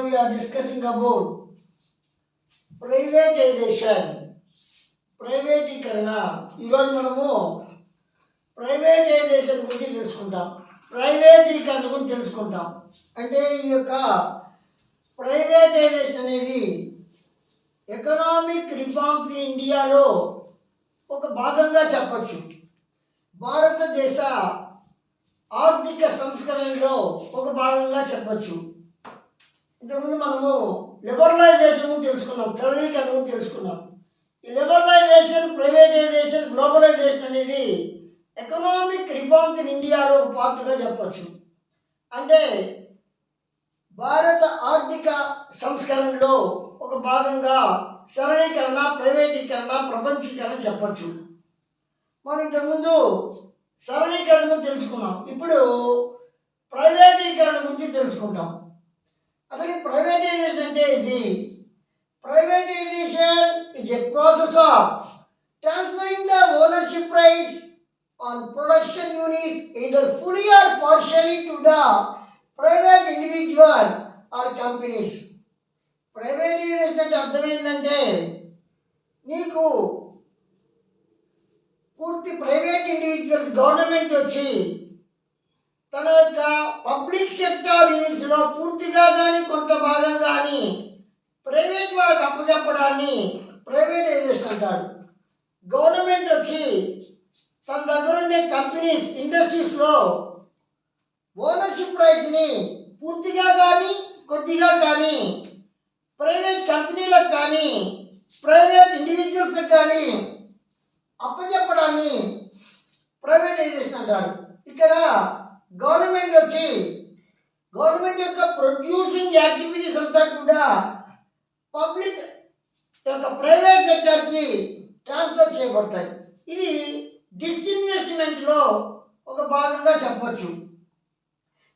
Today we are discussing about privatisation ప్రైవేటీకరణ ఈరోజు మనము ప్రైవేటైజేషన్ గురించి తెలుసుకుంటాం. ప్రైవేటీకరణ గురించి తెలుసుకుంటాం. అంటే ఈ యొక్క ప్రైవేటైజేషన్ అనేది ఎకనామిక్ రిఫార్మ్స్ ఇండియాలో ఒక భాగంగా చెప్పచ్చు. భారతదేశ ఆర్థిక సంస్కరణలో ఒక భాగంగా చెప్పచ్చు. ఇంతకుముందు మనము లిబరలైజేషన్ తెలుసుకున్నాం సరళీకరణ తెలుసుకున్నాం. ఈ లిబరలైజేషన్ ప్రైవేటైజేషన్ గ్లోబలైజేషన్ అనేది ఎకనామిక్ రిఫార్మ్స్ ఇన్ ఇండియాలో ఒక పార్ట్గా చెప్పచ్చు. అంటే భారత ఆర్థిక సంస్కరణలో ఒక భాగంగా సరళీకరణ ప్రైవేటీకరణ ప్రపంచీకరణ చెప్పచ్చు. మనం ఇంతకుముందు సరళీకరణ తెలుసుకున్నాం. ఇప్పుడు ప్రైవేటీకరణ గురించి తెలుసుకుంటాం. అసలు ఈ ప్రైవేటైజేషన్ అంటే ఇది privatisation is a process of transferring the ownership rights on production units either fully or partially to the private individual or companies privatisation అంటే అర్థం ఏంటంటే నీకు పూర్తి ప్రైవేట్ ఇండివిజువల్స్ గవర్నమెంట్ వచ్చి తన యొక్క పబ్లిక్ సెక్టార్ యూనిట్స్లో పూర్తిగా కానీ కొంత భాగం కానీ ప్రైవేట్ వాళ్ళకి అప్పచెప్పడాన్ని ప్రైవేటైజేషన్ అంటారు. గవర్నమెంట్ వచ్చి తన దగ్గర ఉండే కంపెనీస్ ఇండస్ట్రీస్లో ఓనర్షిప్ రైట్స్ని పూర్తిగా కానీ కొద్దిగా కానీ ప్రైవేట్ కంపెనీలకు కానీ ప్రైవేట్ ఇండివిజువల్స్కి కానీ అప్పచెప్పడాన్ని ప్రైవేటైజేషన్ అంటారు. ఇక్కడ గవర్నమెంట్ వచ్చి గవర్నమెంట్ యొక్క ప్రొడ్యూసింగ్ యాక్టివిటీస్ అంతా కూడా పబ్లిక్ యొక్క ప్రైవేట్ సెక్టర్కి ట్రాన్స్ఫర్ చేయబడతాయి. ఇది డిస్ఇన్వెస్ట్మెంట్లో ఒక భాగంగా చెప్పచ్చు.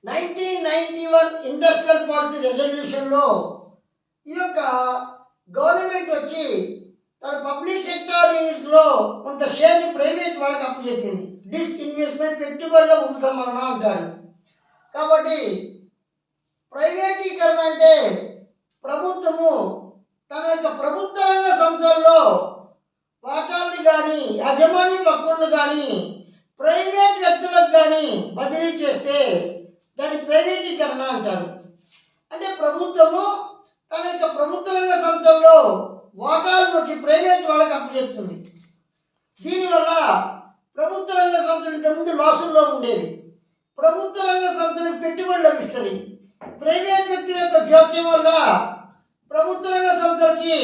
Nineteen ninety one industrial policy రెజల్యూషన్లో ఈ యొక్క గవర్నమెంట్ వచ్చి తన పబ్లిక్ సెక్టార్ యూనిట్స్లో కొంత షేర్ని ప్రైవేట్ వాళ్ళకి అప్పు అప్పచెప్పింది డిస్ఇన్వెస్ట్మెంట్ పెట్టుబడుల ఉపసంహరణ అంటారు. కాబట్టి ప్రైవేటీకరణ అంటే ప్రభుత్వము తన యొక్క ప్రభుత్వ రంగ సంస్థల్లో వాటాలను కానీ యజమాని హక్కులను కానీ ప్రైవేట్ వ్యక్తులకు కానీ బదిలీ చేస్తే దాన్ని ప్రైవేటీకరణ అంటారు. అంటే ప్రభుత్వము తన యొక్క ప్రభుత్వ రంగ సంస్థల్లో వాటాలను వచ్చి ప్రైవేట్ వాళ్ళకి అప్పచెప్తుంది దీనివల్ల ప్రభుత్వ రంగ సంస్థలు ఇంతకుముందు లాసుల్లో ఉండేవి. ప్రభుత్వ రంగ సంస్థలకు పెట్టుబడులు లభిస్తుంది ప్రైవేట్ వ్యక్తుల యొక్క జోక్యం వల్ల ప్రభుత్వ రంగ సంస్థలకి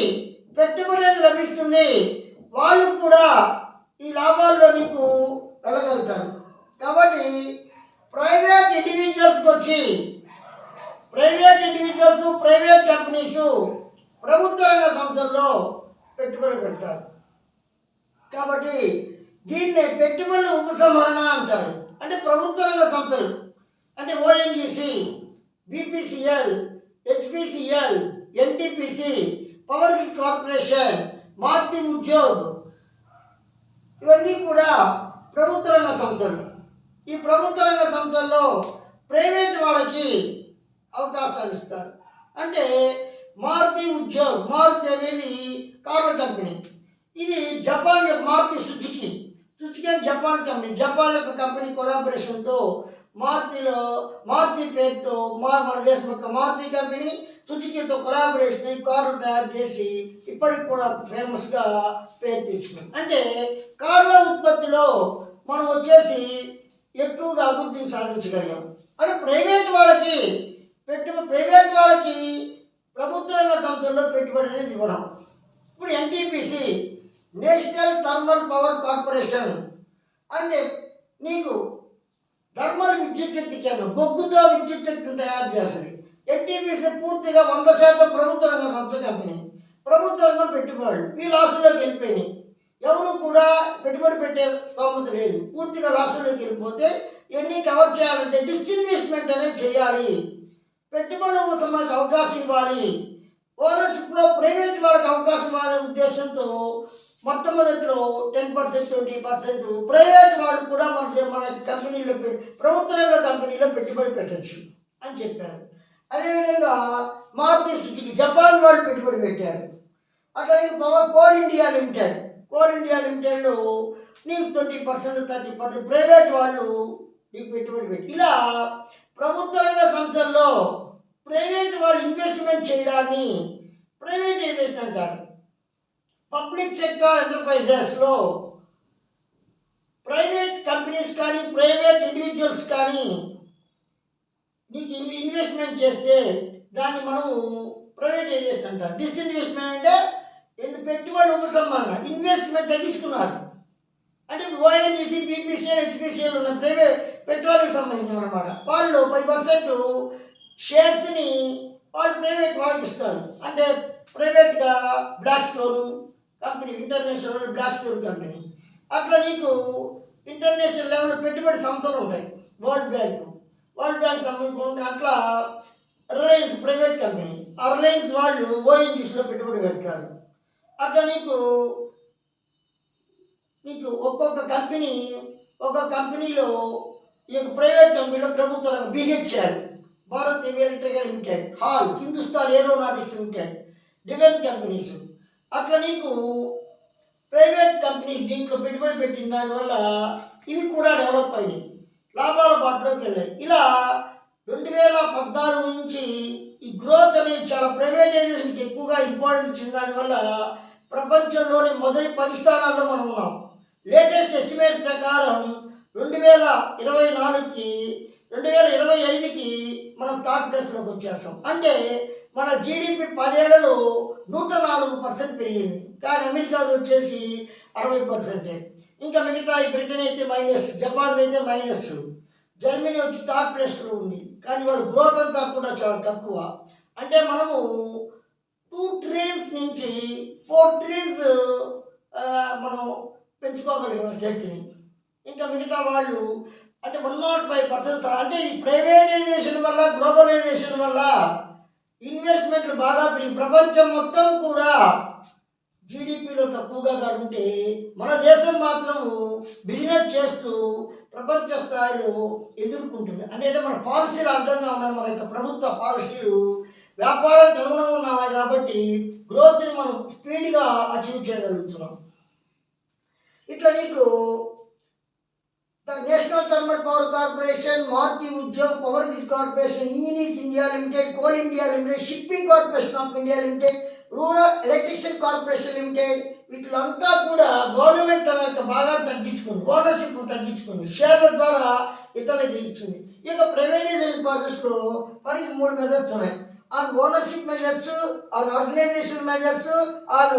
పెట్టుబడి అనేది లభిస్తుంది. వాళ్ళు కూడా ఈ లాభాల్లో నీకు వెళ్ళగలుగుతారు. కాబట్టి ప్రైవేట్ ఇండివిజువల్స్కి వచ్చి ప్రైవేట్ ఇండివిజువల్స్ ప్రైవేట్ కంపెనీస్ ప్రభుత్వ రంగ సంస్థల్లో పెట్టుబడి పెడతారు. కాబట్టి దీన్నే పెట్టుబడుల ఉపసంహరణ అంటారు. అంటే ప్రభుత్వ రంగ సంస్థలు. అంటే ONGC BPCL HPCL NTPC power grid corporation Maruti Udyog ఇవన్నీ కూడా ప్రభుత్వ రంగ సంస్థలు. ఈ ప్రభుత్వ రంగ సంస్థల్లో ప్రైవేట్ వాళ్ళకి అవకాశాలు ఇస్తారు. అంటే మారుతి ఉద్యోగ్ మారుతి అనేది కార్ల కంపెనీ. ఇది జపాన్ యొక్క మారుతి సుజుకి. సుజుకి అని జపాన్ కంపెనీ జపాన్ యొక్క కంపెనీ కొలాబరేషన్తో మారుతిలో మారుతి పేరుతో మా మన దేశం యొక్క మారుతి కంపెనీ సుజుకితో కొలాబరేషన్ ఈ కారు తయారు చేసి ఇప్పటికి కూడా ఫేమస్గా పేరు తెచ్చుకుంది. అంటే కార్ల ఉత్పత్తిలో మనం వచ్చేసి ఎక్కువగా అభివృద్ధిని సాధించగలిగాం. అంటే ప్రైవేట్ వాళ్ళకి పెట్టు ప్రైవేట్ వాళ్ళకి ప్రభుత్వ రంగ సంస్థల్లో పెట్టుబడి అనేది ఇవ్వడం. ఇప్పుడు NTPC national thermal power corporation. అంటే నీకు థర్మల్ విద్యుత్ శక్తి కేంద్రం బొగ్గుతో విద్యుత్ శక్తిని తయారు చేస్తుంది. ఎన్టీపీసీ పూర్తిగా వంద శాతం ప్రభుత్వ రంగ సంస్థ కంపెనీ. ప్రభుత్వ రంగం పెట్టుబడులు ఈ లాసుల్లోకి వెళ్ళిపోయినాయి. ఎవరు కూడా పెట్టుబడి పెట్టే స్తోమత లేదు. పూర్తిగా లాసుల్లోకి వెళ్ళిపోతే ఎన్ని కవర్ చేయాలంటే డిస్ఇన్వెస్ట్మెంట్ అనేది చేయాలి. పెట్టుబడుల కోసం మనకు అవకాశం ఇవ్వాలి. ఓనర్షిప్లో ప్రైవేట్ వాళ్ళకి అవకాశం ఇవ్వాలనే ఉద్దేశంతో మొట్టమొదటిలో ten percent twenty percent private వాళ్ళు కూడా మన మనకి కంపెనీలో పె- ప్రభుత్వ రంగ కంపెనీలో పెట్టుబడి పెట్టచ్చు అని చెప్పారు. అదేవిధంగా మారుతి సుజుకి జపాన్ వాళ్ళు పెట్టుబడి పెట్టారు. అట్లాగే power coal India limited coal India లిమిటెడ్లో నీకు twenty percent thirty percent private వాళ్ళు నీకు పెట్టుబడి పెట్టి ఇలా ప్రభుత్వ రంగ సంస్థల్లో ప్రైవేట్ వాళ్ళు ఇన్వెస్ట్మెంట్ చేయడాన్ని ప్రైవేటైజేషన్ అంటారు. పబ్లిక్ సెక్టార్ ఎంటర్ప్రైజెస్లో ప్రైవేట్ కంపెనీస్ కానీ ప్రైవేట్ ఇండివిజువల్స్ కానీ నీకు ఇన్వెస్ట్మెంట్ చేస్తే దాన్ని మనం ప్రైవేటైజేషన్ అంటారు డిస్ఇన్వెస్ట్మెంట్ అంటే ఎందుకు పెట్టుబడి ఉపసంహరణ ఇన్వెస్ట్మెంట్ తగ్గించుకున్నారు. అంటే ఓఎన్జీసీ బీపీసీఎల్ హెచ్పీసీఎల్ ఉన్న ప్రైవేట్ పెట్రోల్కి సంబంధించిన అనమాట వాళ్ళు పది పర్సెంట్ షేర్స్ని వాళ్ళు ప్రైవేట్ వాళ్ళకి ఇస్తారు. అంటే ప్రైవేట్గా Blackstone company international Blackstone company. అట్లా నీకు ఇంటర్నేషనల్ లెవెల్ పెట్టుబడి సంస్థలు ఉంటాయి. వరల్డ్ బ్యాంక్ వరల్డ్ బ్యాంక్ సంబంధించిన అట్లా రిలయన్స్ ప్రైవేట్ కంపెనీ ఆ రిలయన్స్ వాళ్ళు ఓఎన్జీసీలో పెట్టుబడి పెడతారు. అట్లా నీకు నీకు ఒక్కొక్క కంపెనీ ఒక కంపెనీలో ఈ యొక్క ప్రైవేట్ కంపెనీలో ప్రభుత్వ రంగం BHEL Bharat electrical limited HAL Hindustan aeronautics limited defence companies అట్లా నీకు ప్రైవేట్ కంపెనీస్ దీంట్లో పెట్టుబడి పెట్టిన దానివల్ల ఇవి కూడా డెవలప్ అయినాయి. లాభాల బాటలోకి వెళ్ళాయి. ఇలా రెండు వేల పద్నాలుగు నుంచి ఈ గ్రోత్ అనేది చాలా ప్రైవేటైజేషన్కి ఎక్కువగా ఇంపార్టెన్స్ ఇచ్చిన దానివల్ల ప్రపంచంలోని మొదటి పది స్థానాల్లో మనం ఉన్నాం. లేటెస్ట్ ఎస్టిమేట్ ప్రకారం రెండు వేల ఇరవై నాలుగుకి రెండు వేల ఇరవై ఐదుకి మనం థర్డ్ ప్లేస్లోకి వచ్చేస్తాం. అంటే మన జీడిపి పదేళ్ళలో నూట నాలుగు పర్సెంట్ పెరిగింది. కానీ అమెరికాది వచ్చేసి అరవై పర్సెంటే ఇంకా మిగతా ఈ బ్రిటన్ అయితే మైనస్ జపాన్ అయితే మైనస్. జర్మనీ వచ్చి థర్డ్ ప్లేస్లో ఉంది. కానీ వాడు గ్రోత్ అంతా కూడా చాలా తక్కువ. అంటే మనము టూ ట్రిలియన్స్ నుంచి ఫోర్ ట్రిలియన్స్ మనం పెంచుకోగలిగిన స్టేట్స్ని ఇంకా మిగతా వాళ్ళు అంటే వన్ నాట్ ఫైవ్ పర్సెంట్ అంటే ఈ ప్రైవేటైజేషన్ వల్ల గ్లోబలైజేషన్ వల్ల ఇన్వెస్ట్మెంట్లు బాగా పెరిగి ప్రపంచం మొత్తం కూడా జీడిపిలో తక్కువగా ఉంటే మన దేశం మాత్రం బిజినెస్ చేస్తూ ప్రపంచ స్థాయిలో ఎదుర్కొంటుంది. అంటే మన పాలసీలు అర్థంగా ఉన్నాయి మన యొక్క ప్రభుత్వ పాలసీలు వ్యాపారానికి అనుగుణంగా ఉన్నాయి కాబట్టి గ్రోత్ని మనం స్పీడ్గా అచీవ్ చేయగలుగుతున్నాం. ఇట్లా నీకు the national thermal power corporation Maruti Udyog power grid corporation engineers India limited coal India limited shipping corporation of India limited rural electrician corporation limited వీటిలంతా కూడా గవర్నమెంట్ తన యొక్క తగ్గించుకుంది ఓనర్షిప్ తగ్గించుకుంది షేర్ల ద్వారా ఇతరులకు ఇచ్చింది. ఇక ప్రైవేటైజేషన్ ప్రాసెస్లో మనకి మూడు మెజర్స్ ఉన్నాయి. On ownership measures on organisation measures on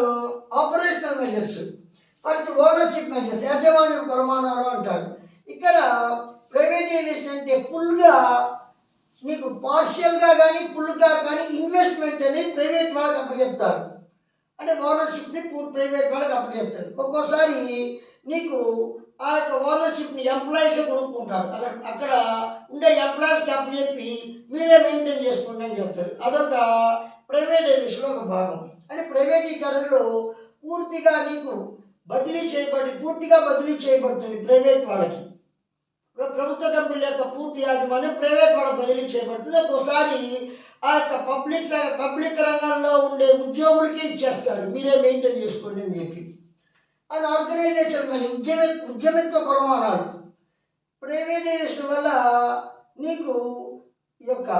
operational measures first ownership measures యజమాని కొలమానాలు అంటారు. ఇక్కడ ప్రైవేటైజేషన్ అంటే ఫుల్గా మీకు పార్షియల్గా కానీ ఫుల్గా కానీ ఇన్వెస్ట్మెంట్ అనేది ప్రైవేట్ వాళ్ళకి అప్పచెప్తారు. అంటే ఓనర్షిప్ని ప్రైవేట్ వాళ్ళకి అప్పచెప్తారు. ఒక్కోసారి నీకు ఆ యొక్క ఓనర్షిప్ని ఎంప్లాయీస్ కొనుక్కుంటారు. అక్కడ అక్కడ ఉండే ఎంప్లాయీస్కి అప్పచెప్పి మీరే మెయింటైన్ చేసుకోండి అని చెప్తారు. అదొక ప్రైవేటైజేషన్లో ఒక భాగం. అంటే ప్రైవేటీకరణలో పూర్తిగా నీకు బదిలీ చేయబడి పూర్తిగా బదిలీ చేయబడుతుంది ప్రైవేట్ వాళ్ళకి. ప్రభుత్వ కంపెనీల యొక్క పూర్తి యాజమాన్యం ప్రైవేట్ వాళ్ళకి బదిలీ చేయబడుతుంది. ఒక్కోసారి ఆ యొక్క పబ్లిక్ పబ్లిక్ రంగంలో ఉండే ఉద్యోగులకి ఇచ్చేస్తారు. మీరే మెయింటైన్ చేసుకోండి అని చెప్పి. అండ్ ఆర్గనైజేషన్ మరి ఉద్యమ ఉద్యమిత్వ కొలమానాలు ప్రైవేటైజేషన్ వల్ల నీకు ఈ యొక్క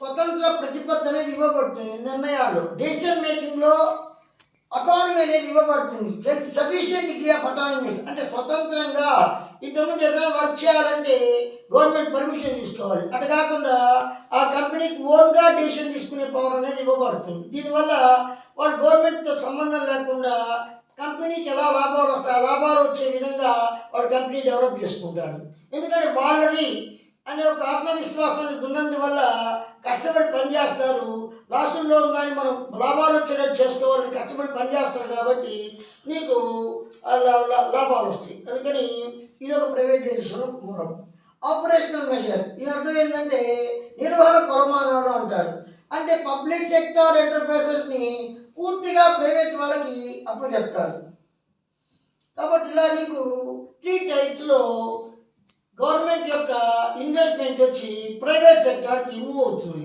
స్వతంత్ర ప్రతిపత్తి అనేది ఇవ్వబడుతుంది నిర్ణయాలు డెసిషన్ మేకింగ్లో అటానమీ అనేది ఇవ్వబడుతుంది సఫిషియంట్ డిగ్రీ ఆఫ్ అటానమీ అంటే స్వతంత్రంగా ఇంతకుముందు ఏదైనా వర్క్ చేయాలంటే గవర్నమెంట్ పర్మిషన్ తీసుకోవాలి. అటు కాకుండా ఆ కంపెనీకి ఓన్గా డెసిషన్ తీసుకునే పవర్ అనేది ఇవ్వబడుతుంది. దీనివల్ల వాళ్ళు గవర్నమెంట్తో సంబంధం లేకుండా కంపెనీకి ఎలా లాభాలు వస్తాయి లాభాలు వచ్చే విధంగా వాళ్ళు కంపెనీ డెవలప్ చేసుకుంటారు. ఎందుకంటే వాళ్ళది అనే ఒక ఆత్మవిశ్వాసం ఉన్నందువల్ల కష్టపడి పనిచేస్తారు. రాష్ట్రంలో కానీ మనం లాభాలు వచ్చేటట్టు చేసుకోవాలని కష్టపడి పనిచేస్తారు కాబట్టి నీకు లాభాలు వస్తాయి. అందుకని ఇది ఒక ప్రైవేటైజేషన్ మూలం. Operational measure. దీని అర్థం ఏంటంటే నిర్వహణ కొరమానాలు అంటారు. అంటే పబ్లిక్ సెక్టార్ ఎంటర్ప్రైజెస్ని పూర్తిగా ప్రైవేట్ వాళ్ళకి అప్పచెప్తారు కాబట్టి ఇలా నీకు త్రీ టైప్స్లో గవర్నమెంట్ యొక్క ఇన్వెస్ట్మెంట్ వచ్చి ప్రైవేట్ సెక్టార్కి మూవ్ అవుతుంది.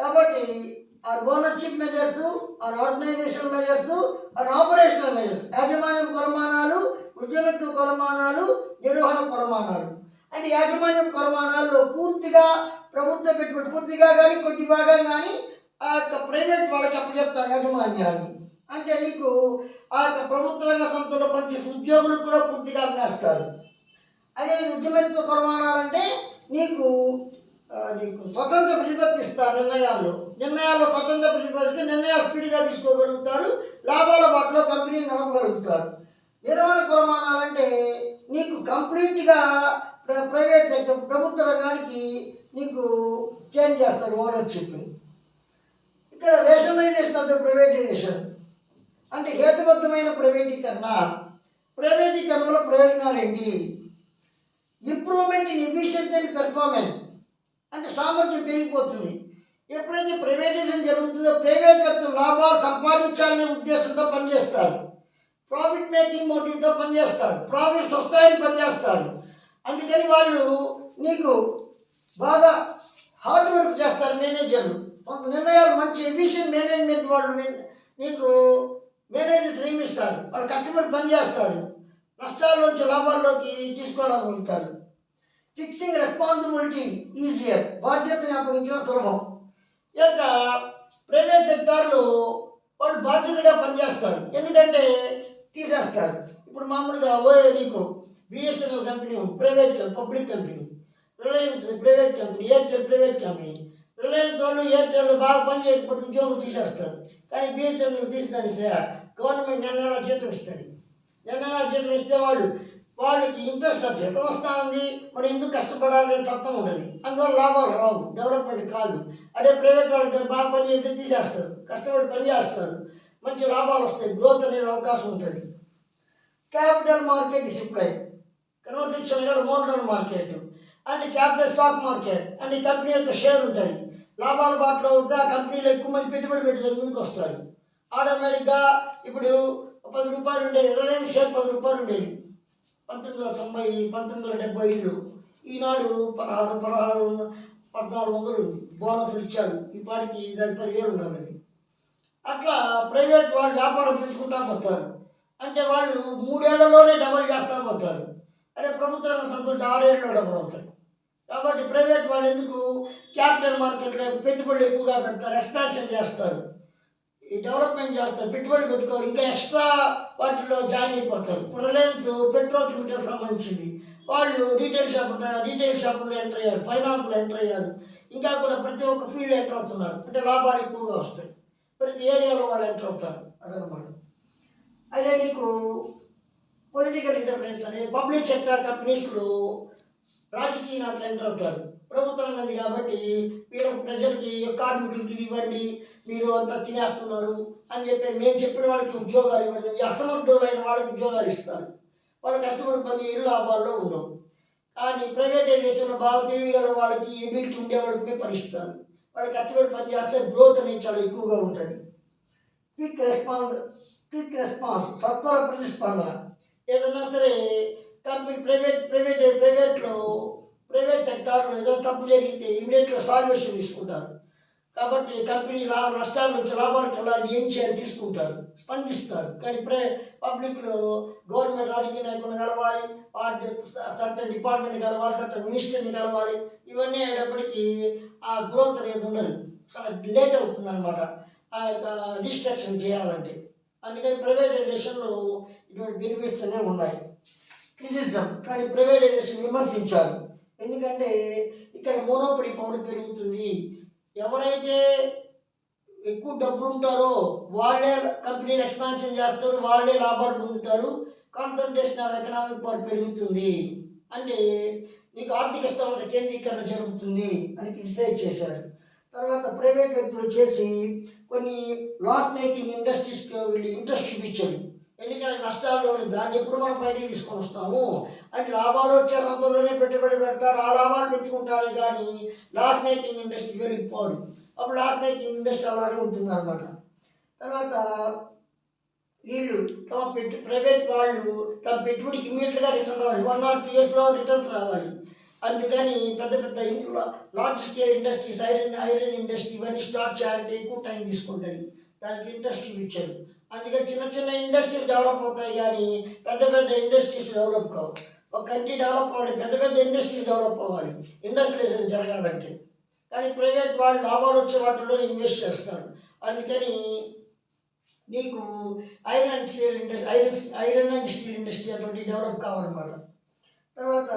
కాబట్టి or ownership measures or organisation measures or operational measures యాజమాన్యం కొలమానాలు ఉద్యమత్వ కొలమానాలు నిర్వహణ కొలమానాలు. అంటే యాజమాన్యం కొలమానాల్లో పూర్తిగా ప్రభుత్వ పెట్టుబడి పూర్తిగా కానీ కొద్ది భాగం కానీ ఆ యొక్క ప్రైవేట్ వాళ్ళకి అప్పచెప్తారు యాజమాన్యాన్ని. అంటే నీకు ఆ యొక్క ప్రభుత్వ రంగ సంస్థలో పనిచేసే ఉద్యోగులకు కూడా పూర్తిగా అమ్మేస్తారు అదే ఉద్యమత్వ కొలమానాలంటే నీకు నీకు స్వతంత్ర ప్రతిపత్తిస్తారు నిర్ణయాల్లో. నిర్ణయాల్లో స్వతంత్ర ప్రతిపత్తిస్తే నిర్ణయాలు స్పీడ్గా తీసుకోగలుగుతారు లాభాల బాటలో కంపెనీ నడపగలుగుతారు. నిర్వహణ కొలమానాలంటే నీకు కంప్లీట్గా ప్ర- ప్రైవేట్ సెక్టర్ ప్రభుత్వ రంగానికి నీకు చేంజ్ చేస్తారు ఓనర్షిప్ని ఇక్కడ రేషనలైజేషన్ అంటే ప్రైవేటైజేషన్ అంటే హేతుబద్ధమైన ప్రైవేటీకరణ ప్రైవేటీకరణలో ప్రయోజనాలు ఏంటి improvement in efficiency and performance అంటే సామర్థ్యం పెరిగిపోతుంది. ఎప్పుడైతే ప్రైవేటైజేషన్ జరుగుతుందో ప్రైవేట్ వ్యక్తులు లాభాలు సంపాదించాలనే ఉద్దేశంతో పనిచేస్తారు. ప్రాఫిట్ మేకింగ్ మోటివ్తో పనిచేస్తారు. ప్రాఫిట్స్ వస్తాయని పనిచేస్తారు. అందుకని వాళ్ళు నీకు బాగా హార్డ్ వర్క్ చేస్తారు మేనేజర్లు కొంత నిర్ణయాలు మంచి ఎఫిషియెంట్ మేనేజ్మెంట్ వాళ్ళు నీకు మేనేజర్స్ నియమిస్తారు. వాళ్ళు కష్టపడి పనిచేస్తారు. నష్టాల నుంచి లాభాల్లోకి తీసుకోగలుగుతారు ఫిక్సింగ్ రెస్పాన్సిబిలిటీ ఈజియర్ బాధ్యతని అప్పగించడం సులభం. ఇక ప్రైవేట్ సెక్టార్లు వాళ్ళు బాధ్యతగా పనిచేస్తారు. ఎందుకంటే తీసేస్తారు. ఇప్పుడు మామూలుగా ఓఏ నీకు BSNL company private public company. Reliance private company Airtel private company. Reliance వాళ్ళు ఎయిర్టెల్ బాగా పని చేయకపోతే ఉద్యోగం తీసేస్తారు. కానీ బిఎస్ఎన్ఎల్ తీసేదానికి గవర్నమెంట్ నెల నెల జీతం ఇస్తుంది. నెల జీతం ఇస్తే వాళ్ళు వాళ్ళకి ఇంట్రెస్ట్ జీతం వస్తూ ఉంది. మరి ఎందుకు కష్టపడాలి తత్వం ఉండదు. అందువల్ల లాభాలు రావు. డెవలప్మెంట్ కాదు. అదే ప్రైవేట్ వాళ్ళకి బాగా పని చేస్తే తీసేస్తారు. కష్టపడి పని చేస్తారు. మంచి లాభాలు వస్తాయి. గ్రోత్ అనేది అవకాశం ఉంటుంది. క్యాపిటల్ మార్కెట్ డిసిప్లైన్ క్రమశిక్షణ model market and capital stock market and ఈ కంపెనీ యొక్క షేర్ ఉంటుంది. లాభాల బాటలో ఉంటే ఆ కంపెనీలో ఎక్కువ మంది పెట్టుబడి పెట్టుకుని ముందుకు వస్తారు. ఆటోమేటిక్గా ఇప్పుడు పది రూపాయలు ఉండేది రిలయన్స్ షేర్ పది రూపాయలు ఉండేది. పంతొమ్మిది వందల తొంభై పంతొమ్మిది వందల డెబ్బై ఐదు. ఈనాడు పదహారు పదహారు పద్నాలుగు వందలు ఉంది బోనస్లు ఇచ్చాడు ఈ పాటికి దాని పదివేలు ఉండాలి అట్లా ప్రైవేట్ వాళ్ళు వ్యాపారం పెంచుకుంటా పోతారు. అంటే వాళ్ళు మూడేళ్ళలోనే డబల్ చేస్తా పోతారు. అదే ప్రభుత్వ రంగ సంస్థలు ఆరేళ్ళలో డబల్ అవుతాయి. కాబట్టి ప్రైవేట్ వాళ్ళు ఎందుకు క్యాపిటల్ మార్కెట్లో పెట్టుబడులు ఎక్కువగా పెడతారు ఎక్స్పాన్షన్ చేస్తారు? ఈ డెవలప్మెంట్ చేస్తారు పెట్టుబడి పెట్టుకోరు ఇంకా ఎక్స్ట్రా వాటిలో జాయిన్ అయిపోతారు. ఇప్పుడు రిలయన్స్ పెట్రోకెమికల్ సంబంధించింది. వాళ్ళు రీటైల్ షాప్ రీటైల్ షాపుల్లో ఎంటర్ అయ్యారు ఫైనాన్స్లో ఎంటర్ అయ్యారు. ఇంకా కూడా ప్రతి ఒక్క ఫీల్డ్ ఎంటర్ అవుతున్నారు. అంటే లాభాలు ఎక్కువగా వస్తాయి. ప్రతి ఏరియాలో వాళ్ళు ఎంటర్ అవుతారు. అదనమాట అదే నీకు పొలిటికల్ ఇంటర్ఫరెన్స్ అనేది పబ్లిక్ సెక్టర్ కంపెనీస్లో రాజకీయ నాయకులు ఎంటర్ అవుతారు. ప్రభుత్వం రంగంది కాబట్టి వీళ్ళ ప్రజలకి కార్మికులకి ఇది ఇవ్వండి. మీరు అంతా తినేస్తున్నారు అని చెప్పి మేము చెప్పిన వాళ్ళకి ఉద్యోగాలు ఇవ్వండి అసమర్థులైన వాళ్ళకి ఉద్యోగాలు ఇస్తారు. వాళ్ళు కష్టపడి పది ఏళ్ళు లాభాల్లో ఉన్నాం. కానీ ప్రైవేటైజేషన్లో బాగా తెలివిగల వాళ్ళకి ఎబిలిటీ ఉండే వాళ్ళకి పరిస్తారు ఇస్తారు వాళ్ళు కష్టపడి పని చేస్తే గ్రోత్ అనేది చాలా ఎక్కువగా ఉంటుంది. క్విక్ రెస్పాన్స్ క్విక్ రెస్పాన్స్ సత్వర ప్రతిస్పందన. ఏదైనా సరే కంపెనీ ప్రైవేట్ ప్రైవేట్ ప్రైవేట్లో ప్రైవేట్ సెక్టార్లో ఏదైనా తప్పు జరిగితే ఇమీడియట్గా సాల్వేషన్ తీసుకుంటారు. కాబట్టి కంపెనీ లాభ నష్టాల నుంచి లాభాలకు వెళ్ళాలి ఏం చేయాలి తీసుకుంటారు స్పందిస్తారు. కానీ ప్రే పబ్లిక్లో గవర్నమెంట్ రాజకీయ నాయకులను కలవాలి పార్టీ సర్టన్ డిపార్ట్మెంట్ కలవాలి సర్టన్ మినిస్టర్ని కలవాలి ఇవన్నీ అయ్యేటప్పటికీ ఆ గ్రోత్ అనేది ఉండదు. లేట్ అవుతుంది అనమాట ఆ యొక్క డిస్ట్రక్షన్ చేయాలంటే. అందుకని ప్రైవేటైజేషన్లో ఇటువంటి బెనిఫిట్స్ అనేవి ఉన్నాయి. క్రిటిజం కానీ ప్రైవేటైజేషన్ విమర్శించారు. ఎందుకంటే ఇక్కడ మోనోపడి పవర్ పెరుగుతుంది. ఎవరైతే ఎక్కువ డబ్బులు ఉంటారో వాళ్ళే కంపెనీలు ఎక్స్పాన్షన్ చేస్తారు వాళ్ళే లాభాలు పొందుతారు. కాన్సన్ట్రేషన్ ఆఫ్ ఎకనామిక్ పవర్ పెరుగుతుంది. అంటే నీకు ఆర్థిక స్థోమత కేంద్రీకరణ జరుగుతుంది అని క్రిటిసైజ్ చేశారు. తర్వాత ప్రైవేట్ వ్యక్తులు వచ్చేసి కొన్ని లాస్ మేకింగ్ ఇండస్ట్రీస్కి వీళ్ళు ఇంట్రెస్ట్ చూపించారు. ఎందుకంటే నష్టాల్లో దాన్ని ఎప్పుడు మనం బయటికి తీసుకొని వస్తాము? అంటే లాభాలు వచ్చే సంతలోనే పెట్టుబడి పెడతారు ఆ లాభాలు పెంచుకుంటారే కానీ లాస్ మేకింగ్ ఇండస్ట్రీ పెరిగిపోరు అప్పుడు లాస్ మేకింగ్ ఇండస్ట్రీ అలానే ఉంటుంది అనమాట తర్వాత వీళ్ళు తమ పెట్టు ప్రైవేట్ వాళ్ళు తమ పెట్టుబడికి ఇమీడియట్గా రిటర్న్ రావాలి. వన్ ఆర్ టూ ఇయర్స్లో రిటర్న్స్ రావాలి. అందుకని పెద్ద పెద్ద ఇంట్లో large scale industries iron iron industry ఇవన్నీ స్టార్ట్ చేయాలంటే ఎక్కువ టైం తీసుకుంటుంది దానికి ఇంట్రెస్ట్ చూపించారు అందుకని చిన్న చిన్న ఇండస్ట్రీస్ డెవలప్ అవుతాయి కానీ పెద్ద పెద్ద ఇండస్ట్రీస్ డెవలప్ కావు. ఒక కంట్రీ డెవలప్ అవ్వాలి పెద్ద పెద్ద ఇండస్ట్రీ డెవలప్ అవ్వాలి. ఇండస్ట్రియలైజేషన్ జరగాలంటే. కానీ ప్రైవేట్ వాళ్ళు లాభాలు వచ్చే వాటిలో ఇన్వెస్ట్ చేస్తారు. అందుకని మీకు iron and steel industry iron iron and steel industry అటువంటి డెవలప్ కావాలన్నమాట. తర్వాత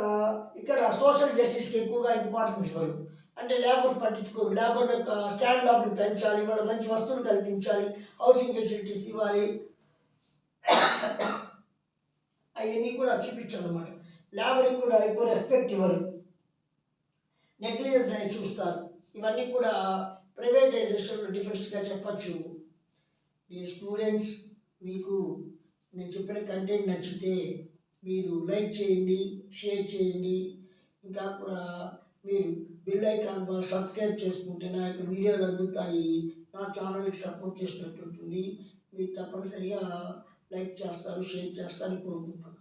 ఇక్కడ సోషల్ జస్టిస్కి ఎక్కువగా ఇంపార్టెన్స్ ఇవ్వరు. అంటే లేబర్ పట్టించుకోరు. లేబర్ యొక్క స్టాండ్ ఆఫ్ని పెంచాలి వాళ్ళ మంచి వస్తువులు కల్పించాలి హౌసింగ్ ఫెసిలిటీస్ ఇవ్వాలి. అవన్నీ కూడా చూపించాలన్నమాట. లేబర్కి కూడా ఎక్కువ రెస్పెక్ట్ ఇవ్వరు. నెగ్లిజెన్స్ అనేది చూస్తారు. ఇవన్నీ కూడా ప్రైవేటైజేషన్లో డిఫెక్ట్స్గా చెప్పచ్చు. మీ స్టూడెంట్స్ మీకు నేను చెప్పిన కంటెంట్ నచ్చితే మీరు లైక్ చేయండి షేర్ చేయండి. ఇంకా కూడా మీరు బిల్ ఐకాన్ సబ్స్క్రైబ్ చేసుకుంటే నా యొక్క వీడియోలు అందుతాయి. నా ఛానల్కి సపోర్ట్ చేసినట్టు ఉంటుంది. మీరు తప్పనిసరిగా లైక్ చేస్తారు షేర్ చేస్తారని కోరుకుంటున్నాను.